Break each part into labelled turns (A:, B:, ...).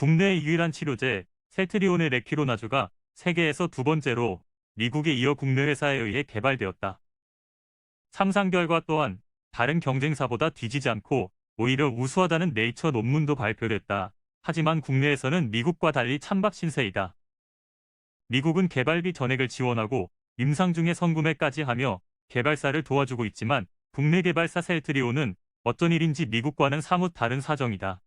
A: 국내의 유일한 치료제 셀트리온의 레키로나주가 세계에서 두 번째로 미국에 이어 국내 회사에 의해 개발되었다. 상상 결과 또한 다른 경쟁사보다 뒤지지 않고 오히려 우수하다는 네이처 논문도 발표됐다. 하지만 국내에서는 미국과 달리 찬밥 신세이다. 미국은 개발비 전액을 지원하고 임상 중에 선구매까지 하며 개발사를 도와주고 있지만 국내 개발사 셀트리온은 어쩐 일인지 미국과는 사뭇 다른 사정이다.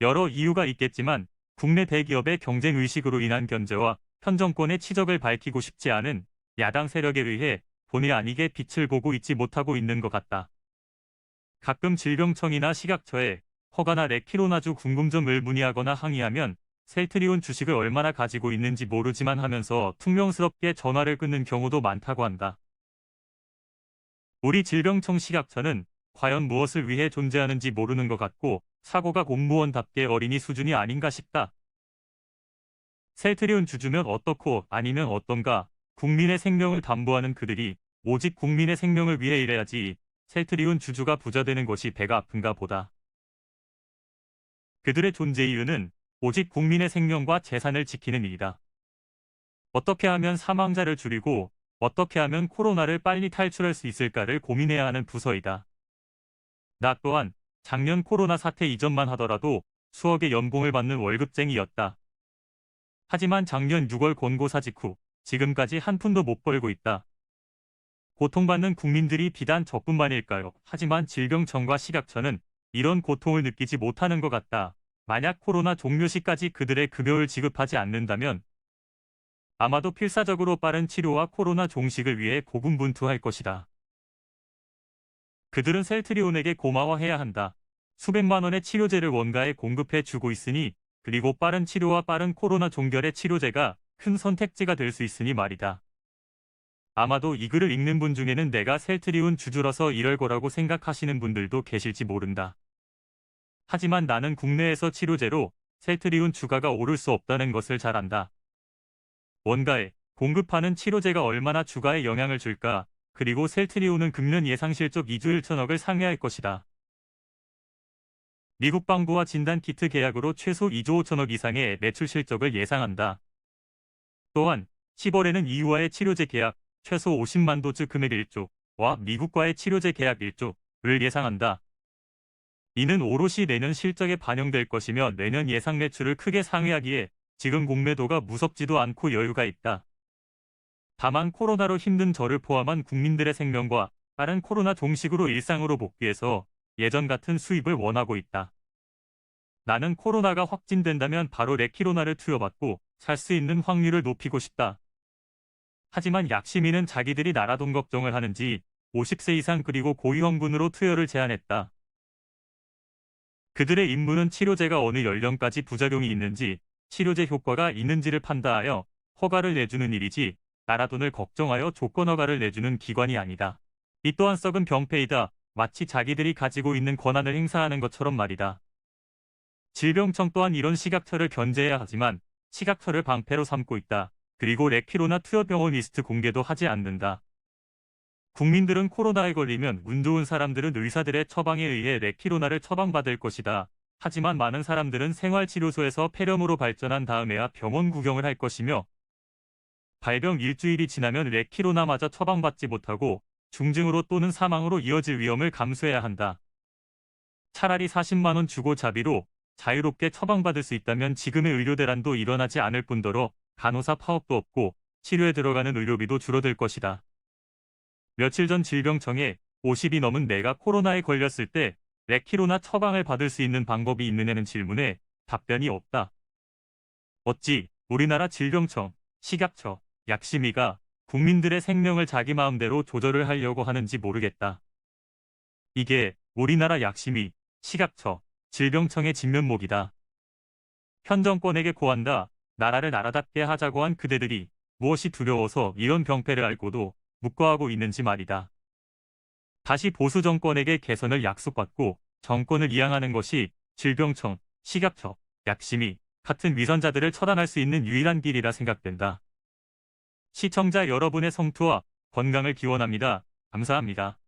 A: 여러 이유가 있겠지만 국내 대기업의 경쟁 의식으로 인한 견제와 현 정권의 치적을 밝히고 싶지 않은 야당 세력에 의해 본의 아니게 빛을 보고 있지 못하고 있는 것 같다. 가끔 질병청이나 식약처에 허가나 레키로나주 궁금점을 문의하거나 항의하면 셀트리온 주식을 얼마나 가지고 있는지 모르지만 하면서 퉁명스럽게 전화를 끊는 경우도 많다고 한다. 우리 질병청 식약처는 과연 무엇을 위해 존재하는지 모르는 것 같고 사고가 공무원답게 어린이 수준이 아닌가 싶다. 셀트리온 주주면 어떻고 아니면 어떤가 국민의 생명을 담보하는 그들이 오직 국민의 생명을 위해 일해야지 셀트리온 주주가 부자 되는 것이 배가 아픈가 보다. 그들의 존재 이유는 오직 국민의 생명과 재산을 지키는 일이다. 어떻게 하면 사망자를 줄이고 어떻게 하면 코로나를 빨리 탈출할 수 있을까를 고민해야 하는 부서이다. 나 또한 작년 코로나 사태 이전만 하더라도 수억의 연봉을 받는 월급쟁이였다. 하지만 작년 6월 권고사 직후 지금까지 한 푼도 못 벌고 있다. 고통받는 국민들이 비단 저뿐만일까요? 하지만 질병청과 식약처는 이런 고통을 느끼지 못하는 것 같다. 만약 코로나 종료 시까지 그들의 급여를 지급하지 않는다면 아마도 필사적으로 빠른 치료와 코로나 종식을 위해 고군분투할 것이다. 그들은 셀트리온에게 고마워해야 한다. 수백만 원의 치료제를 원가에 공급해 주고 있으니 그리고 빠른 치료와 빠른 코로나 종결의 치료제가 큰 선택지가 될 수 있으니 말이다. 아마도 이 글을 읽는 분 중에는 내가 셀트리온 주주라서 이럴 거라고 생각하시는 분들도 계실지 모른다. 하지만 나는 국내에서 치료제로 셀트리온 주가가 오를 수 없다는 것을 잘 안다. 원가에 공급하는 치료제가 얼마나 주가에 영향을 줄까 그리고 셀트리온은 금년 예상 실적 2조 1천억을 상회할 것이다. 미국 방부와 진단키트 계약으로 최소 2조 5천억 이상의 매출 실적을 예상한다. 또한 10월에는 EU와의 치료제 계약 최소 50만 도즈 금액 1조와 미국과의 치료제 계약 1조를 예상한다. 이는 오롯이 내년 실적에 반영될 것이며 내년 예상 매출을 크게 상회하기에 지금 공매도가 무섭지도 않고 여유가 있다. 다만 코로나로 힘든 저를 포함한 국민들의 생명과 빠른 코로나 종식으로 일상으로 복귀해서 예전 같은 수입을 원하고 있다. 나는 코로나가 확진된다면 바로 레키로나를 투여받고 살 수 있는 확률을 높이고 싶다. 하지만 약시민은 자기들이 나라 돈 걱정을 하는지 50세 이상 그리고 고위험군으로 투여를 제한했다. 그들의 임무는 치료제가 어느 연령까지 부작용이 있는지 치료제 효과가 있는지를 판단하여 허가를 내주는 일이지 나라 돈을 걱정하여 조건 허가를 내주는 기관이 아니다. 이 또한 썩은 병폐이다. 마치 자기들이 가지고 있는 권한을 행사하는 것처럼 말이다. 질병청 또한 이런 식약처를 견제해야 하지만 식약처를 방패로 삼고 있다. 그리고 레키로나 투여병원 리스트 공개도 하지 않는다. 국민들은 코로나에 걸리면 운 좋은 사람들은 의사들의 처방에 의해 레키로나를 처방받을 것이다. 하지만 많은 사람들은 생활치료소에서 폐렴으로 발전한 다음에야 병원 구경을 할 것이며 발병 일주일이 지나면 레키로나마저 처방받지 못하고 중증으로 또는 사망으로 이어질 위험을 감수해야 한다. 차라리 40만 원 주고 자비로 자유롭게 처방받을 수 있다면 지금의 의료 대란도 일어나지 않을 뿐더러 간호사 파업도 없고 치료에 들어가는 의료비도 줄어들 것이다. 며칠 전 질병청에 50이 넘은 내가 코로나에 걸렸을 때 레키로나 처방을 받을 수 있는 방법이 있느냐는 질문에 답변이 없다. 어찌 우리나라 질병청, 식약처, 약심위가 국민들의 생명을 자기 마음대로 조절을 하려고 하는지 모르겠다. 이게 우리나라 약심위, 식약처, 질병청의 진면목이다. 현 정권에게 고한다. 나라를 나라답게 하자고 한 그대들이 무엇이 두려워서 이런 병폐를 알고도 묵과하고 있는지 말이다. 다시 보수 정권에게 개선을 약속받고 정권을 이양하는 것이 질병청, 식약처, 약심위 같은 위선자들을 처단할 수 있는 유일한 길이라 생각된다. 시청자 여러분의 성투와 건강을 기원합니다. 감사합니다.